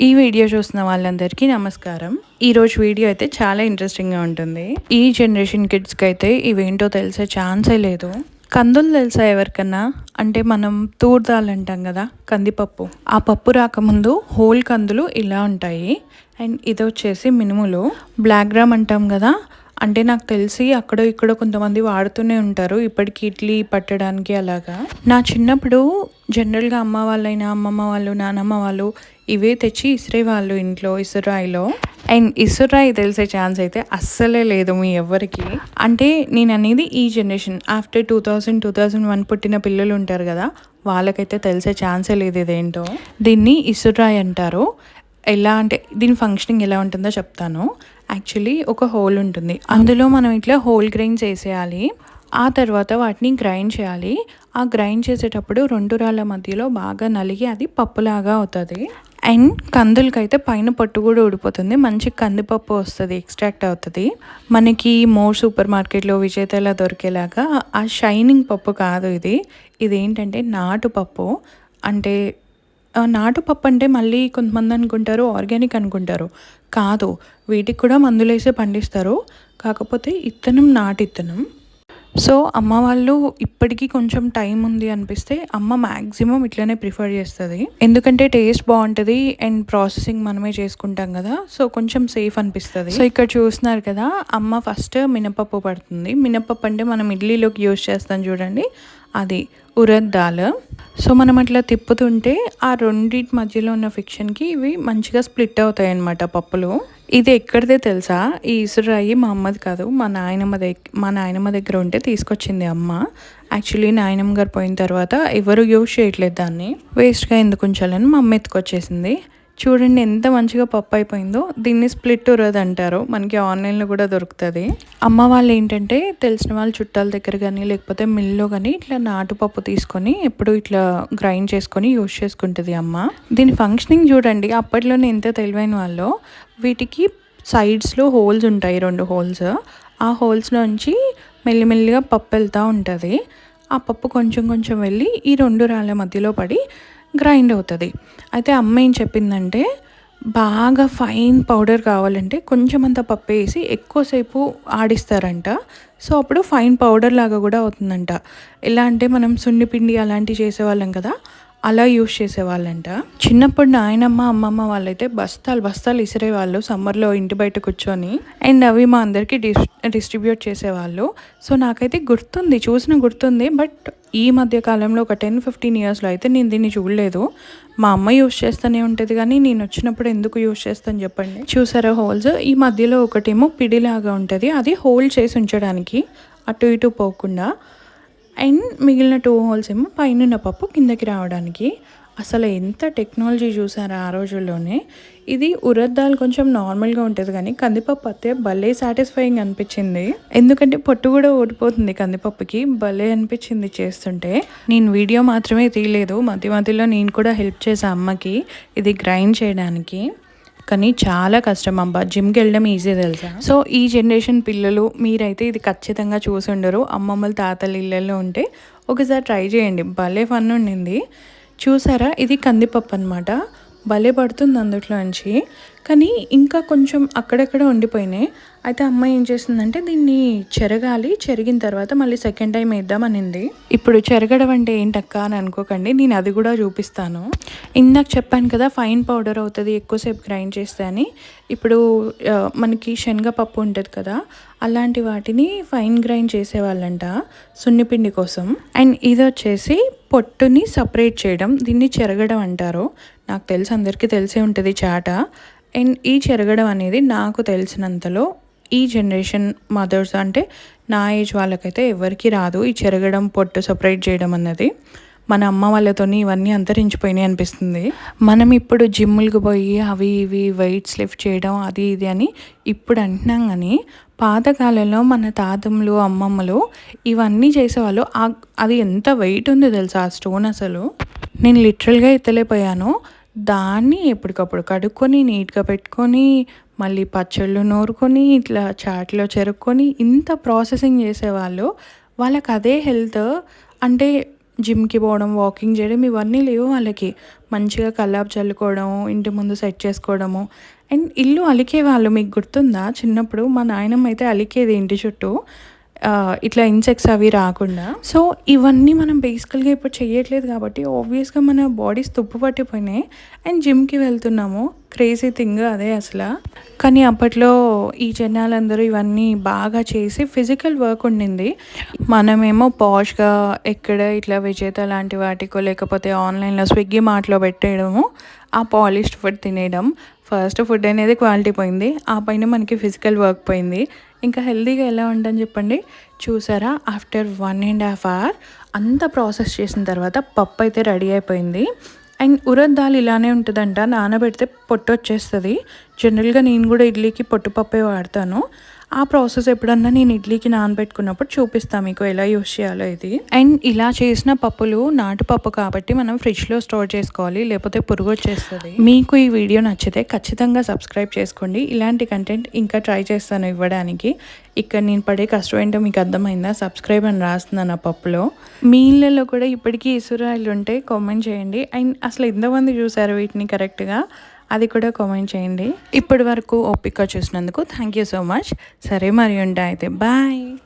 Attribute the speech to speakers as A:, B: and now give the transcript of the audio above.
A: ఈ వీడియో చూస్తున్న వాళ్ళందరికీ నమస్కారం. ఈ రోజు వీడియో అయితే చాలా ఇంట్రెస్టింగ్గా ఉంటుంది. ఈ జనరేషన్ కిడ్స్కి అయితే ఇవేంటో తెలిసే ఛాన్సే లేదు. కందులు తెలుసా ఎవరికన్నా? అంటే మనం తూర్దాలు అంటాం కదా కందిపప్పు. ఆ పప్పు రాకముందు హోల్ కందులు ఇలా ఉంటాయి. అండ్ ఇది వచ్చేసి మినుములు. బ్లాక్ గ్రామ్ అంటాం కదా అంటే నాకు తెలిసి అక్కడ ఇక్కడ కొంతమంది వాడుతూనే ఉంటారు. ఇప్పటికి ఇడ్లీ పట్టడానికి అలాగా. నా చిన్నప్పుడు జనరల్గా అమ్మ వాళ్ళైనా అమ్మమ్మ వాళ్ళు నానమ్మ వాళ్ళు ఇవే తెచ్చి ఇసిరే వాళ్ళు ఇంట్లో ఇసురాయిలో. అండ్ ఇసురాయి తెలిసే ఛాన్స్ అయితే అస్సలే లేదు మీ ఎవ్వరికి. అంటే నేను అనేది ఈ generation. After two thousand two thousand one పుట్టిన పిల్లలు ఉంటారు కదా వాళ్ళకైతే తెలిసే ఛాన్సే లేదు ఇదేంటో. దీన్ని ఇసురాయి అంటారు. ఎలా అంటే దీని ఫంక్షనింగ్ ఎలా ఉంటుందో చెప్తాను. యాక్చువల్లీ ఒక హోల్ ఉంటుంది. అందులో మనం ఇట్లా హోల్ గ్రైన్స్ వేసేయాలి. ఆ తర్వాత వాటిని గ్రైండ్ చేయాలి. ఆ గ్రైండ్ చేసేటప్పుడు రెండు రాళ్ళ మధ్యలో బాగా నలిగి అది పప్పులాగా అవుతుంది. అండ్ కందులకైతే పైన పట్టు కూడా ఊడిపోతుంది. మంచి కందిపప్పు వస్తుంది ఎక్స్ట్రాక్ట్ అవుతుంది. మనకి మోర్ సూపర్ మార్కెట్లో విజేతలా దొరికేలాగా ఆ షైనింగ్ పప్పు కాదు ఇది. ఇదేంటంటే నాటుపప్పు. అంటే నాటుపప్పు అంటే మళ్ళీ కొంతమంది అనుకుంటారు ఆర్గానిక్ అనుకుంటారు. కాదు వీటికి కూడా మందులు వేసి పండిస్తారు. కాకపోతే ఇత్తనం నాటు ఇత్తనం సో అమ్మ వాళ్ళు ఇప్పటికీ కొంచెం టైం ఉంది అనిపిస్తే అమ్మ మ్యాక్సిమం ఇట్లనే ప్రిఫర్ చేస్తుంది. ఎందుకంటే టేస్ట్ బాగుంటుంది అండ్ ప్రాసెసింగ్ మనమే చేసుకుంటాం కదా సో కొంచెం సేఫ్ అనిపిస్తుంది. సో ఇక్కడ చూస్తున్నారు కదా అమ్మ ఫస్ట్ మినపప్పు పడుతుంది. మినపప్పు అంటే మనం ఇడ్లీలోకి యూజ్ చేస్తాం చూడండి అది ఉరద్ దాల్. సో మనం అట్లా తిప్పుతుంటే ఆ రెండింటి మధ్యలో ఉన్న ఫిక్షన్కి ఇవి మంచిగా స్ప్లిట్ అవుతాయి అన్నమాట పప్పులు. ఇది ఎక్కడిదే తెలుసా? ఈ ఇసురాయి మా అమ్మది కాదు మా నాయనమ్మ దగ్గర మా నాయనమ్మ దగ్గర ఉంటే తీసుకొచ్చింది అమ్మ. యాక్చువల్లీ నాయనమ్మ గారు పోయిన తర్వాత ఎవరు యూజ్ చేయట్లేదు దాన్ని. వేస్ట్గా ఎందుకు ఉంచాలని మా అమ్మ ఎత్తుకొచ్చేసింది. చూడండి ఎంత మంచిగా పప్పు అయిపోయిందో. దీన్ని స్ప్లిట్ ఉరద్ అంటారు. మనకి ఆన్లైన్లో కూడా దొరుకుతుంది. అమ్మ వాళ్ళు ఏంటంటే తెలిసిన వాళ్ళ చుట్టాల దగ్గర కానీ లేకపోతే మిల్లో కానీ ఇట్లా నాటుపప్పు తీసుకొని ఎప్పుడు ఇట్లా గ్రైండ్ చేసుకొని యూజ్ చేసుకుంటుంది అమ్మ. దీని ఫంక్షనింగ్ చూడండి. అప్పట్లోనే ఎంత తెలివైన వాళ్ళు వీటికి సైడ్స్లో హోల్స్ ఉంటాయి. రెండు హోల్స్ ఆ హోల్స్లోంచి మెల్లిమెల్లిగా పప్పు వెళ్తూ ఉంటుంది. ఆ పప్పు కొంచెం కొంచెం వెళ్ళి ఈ రెండు రాళ్ళ మధ్యలో పడి గ్రైండ్ అవుతుంది. అయితే అమ్మ ఏం చెప్పిందంటే బాగా ఫైన్ పౌడర్ కావాలంటే కొంచెం అంత పప్పు వేసి ఎక్కువసేపు ఆడిస్తారంట. సో అప్పుడు ఫైన్ పౌడర్ లాగా కూడా అవుతుందంట. ఎలా అంటే మనం సున్నిపిండి అలాంటివి చేసేవాళ్ళం కదా అలా యూస్ చేసేవాళ్ళంట. చిన్నప్పుడు నాయనమ్మ అమ్మమ్మ వాళ్ళైతే బస్తాలు బస్తాలు ఇసిరేవాళ్ళు సమ్మర్లో ఇంటి బయట కూర్చొని. అండ్ అవి మా అందరికీ డిస్ డిస్ట్రిబ్యూట్ చేసేవాళ్ళు. సో నాకైతే గుర్తుంది చూసిన గుర్తుంది. బట్ ఈ మధ్య కాలంలో ఒక టెన్ ఫిఫ్టీన్ ఇయర్స్లో అయితే నేను దీన్ని చూడలేదు. మా అమ్మ యూస్ చేస్తూనే ఉంటుంది కానీ నేను వచ్చినప్పుడు ఎందుకు యూస్ చేస్తాను చెప్పండి? చూసారా హోల్స్? ఈ మధ్యలో ఒకటేమో పిడిలాగా ఉంటుంది. అది హోల్డ్ చేసి ఉంచడానికి అటు ఇటు పోకుండా. అండ్ మిగిలిన టూ హోల్స్ ఏమో పైన పప్పు కిందకి రావడానికి. అసలు ఎంత టెక్నాలజీ చూసారా ఆ రోజుల్లోనే. ఇది ఉరద్దాలు కొంచెం నార్మల్గా ఉంటుంది కానీ కందిపప్పు అయితే భలే సాటిస్ఫైయింగ్ అనిపించింది. ఎందుకంటే పొట్టు కూడా ఓడిపోతుంది కందిపప్పుకి భలే అనిపించింది చేస్తుంటే. నేను వీడియో మాత్రమే తీయలేదు మధ్య మధ్యలో నేను కూడా హెల్ప్ చేసా అమ్మకి ఇది గ్రైండ్ చేయడానికి. కానీ చాలా కష్టం అబ్బా జిమ్కి వెళ్ళడం ఈజీ తెలుసా? సో ఈ జనరేషన్ పిల్లలు మీరైతే ఇది ఖచ్చితంగా చూసి ఉండరు. అమ్మమ్మల తాతలు ఇళ్ళల్లో ఉంటే ఒకసారి ట్రై చేయండి. భలే ఫన్ ఉండింది. చూసారా? ఇది కందిపప్పు అనమాట భలే పడుతుంది అందులోంచి కానీ ఇంకా కొంచెం అక్కడక్కడ ఉండిపోయినాయి. అయితే అమ్మ ఏం చేసిందంటే దీన్ని చెరగాలి. చెరిగిన తర్వాత మళ్ళీ సెకండ్ టైం వేద్దామనింది. ఇప్పుడు చెరగడం అంటే ఏంటక్క అని అనుకోకండి. నేను అది కూడా చూపిస్తాను. ఇందాక చెప్పాను కదా ఫైన్ పౌడర్ అవుతుంది ఎక్కువసేపు గ్రైండ్ చేస్తే అని. ఇప్పుడు మనకి శనగపప్పు ఉంటుంది కదా అలాంటి వాటిని ఫైన్ గ్రైండ్ చేసేవాళ్ళంట సున్నిపిండి కోసం. అండ్ ఇది వచ్చేసి పొట్టుని సపరేట్ చేయడం దీన్ని చెరగడం అంటారు. నాకు తెలిసి అందరికీ తెలిసే ఉంటుంది చాట. అండ్ ఈ చెరగడం అనేది నాకు తెలిసినంతలో ఈ జనరేషన్ మదర్స్ అంటే నా ఏజ్ వాళ్ళకైతే ఎవరికీ రాదు ఈ చెరగడం పొట్టు సపరేట్ చేయడం అన్నది. మన అమ్మ వాళ్ళతోని ఇవన్నీ అంతరించిపోయినాయి అనిపిస్తుంది. మనం ఇప్పుడు జిమ్ములకు పోయి అవి ఇవి వెయిట్స్ లిఫ్ట్ చేయడం అది ఇది అని ఇప్పుడు అంటున్నాం కానీ పాతకాలంలో మన తాతమ్మలు అమ్మమ్మలు ఇవన్నీ చేసేవాళ్ళు. అది ఎంత వెయిట్ ఉంది తెలుసా ఆ స్టోన్ అసలు? నేను లిటరల్గా ఎత్తలేకపోయాను. దాన్ని ఎప్పటికప్పుడు కడుక్కొని నీట్గా పెట్టుకొని మళ్ళీ పచ్చళ్ళు నూరుకొని ఇట్లా చాట్లో చెరుక్కొని ఇంత ప్రాసెసింగ్ చేసేవాళ్ళు. వాళ్ళకి అదే హెల్త్. అంటే జిమ్కి పోవడం వాకింగ్ చేయడం ఇవన్నీ లేవు వాళ్ళకి. మంచిగా కల్లాపు చల్లుకోవడం ఇంటి ముందు సెట్ చేసుకోవడము. అండ్ ఇల్లు అలికే వాళ్ళు మీకు గుర్తుందా? చిన్నప్పుడు మా నాయనమ్మ అయితే అలికేది ఇంటి చుట్టూ. ఇట్లా ఇన్సెక్ట్స్ అవి రాకుండా. సో ఇవన్నీ మనం బేసికల్గా ఇప్పుడు చేయట్లేదు కాబట్టి ఆబ్వియస్గా మన బాడీస్ తుప్పు పట్టిపోయినాయి. అండ్ జిమ్కి వెళ్తున్నాము. క్రేజీ థింగ్ అదే అసలు. కానీ అప్పట్లో ఈ జనాలందరూ ఇవన్నీ బాగా చేసి ఫిజికల్ వర్క్ ఉండింది. మనమేమో పాష్గా ఎక్కడ ఇట్లా విజేత లాంటి వాటికో లేకపోతే ఆన్లైన్లో స్విగ్గీ మార్ట్లో పెట్టేయడము ఆ పాలిష్డ్ ఫుడ్ తినేయడం ఫస్ట్ ఫుడ్ అనేది క్వాలిటీ పోయింది. ఆ పైన మనకి ఫిజికల్ వర్క్ పోయింది. ఇంకా హెల్తీగా ఎలా ఉంటుంది చెప్పండి. చూసారా? After one and half hour అంత ప్రాసెస్ చేసిన తర్వాత పప్పు అయితే రెడీ అయిపోయింది. అండ్ ఉరద్ దాల్ ఇలానే ఉంటుందంట. నానబెడితే పొట్టు వచ్చేస్తుంది. జనరల్గా నేను కూడా ఇడ్లీకి పొట్టు పప్పే వాడతాను. ఆ ప్రాసెస్ ఎప్పుడన్నా నేను ఇడ్లీకి నానబెట్టుకున్నప్పుడు చూపిస్తాను మీకు ఎలా యూస్ చేయాలో ఇది. అండ్ ఇలా చేసిన పప్పులు నాటుపప్పు కాబట్టి మనం ఫ్రిడ్జ్లో స్టోర్ చేసుకోవాలి లేకపోతే పురుగు వచ్చేస్తుంది. మీకు ఈ వీడియో నచ్చితే ఖచ్చితంగా సబ్స్క్రైబ్ చేసుకోండి. ఇలాంటి కంటెంట్ ఇంకా ట్రై చేస్తాను ఇవ్వడానికి. ఇక్కడ నేను పడే కష్టం ఏంటో మీకు అర్థమైందా? సబ్స్క్రైబ్ అని రాస్తున్నాను ఆ పప్పులో. మీ ఇళ్ళలో కూడా ఇప్పటికీ ఇసురాయిలు ఉంటే కామెంట్ చేయండి. అండ్ అసలు ఎంతమంది చూసారు వీటిని కరెక్ట్గా? అది కూడా కామెంట్ చేయండి. ఇప్పటి వరకు ఓపిక చూసినందుకు థ్యాంక్ యూ సో మచ్. సరే మరి ఉంటా అయితే. బాయ్.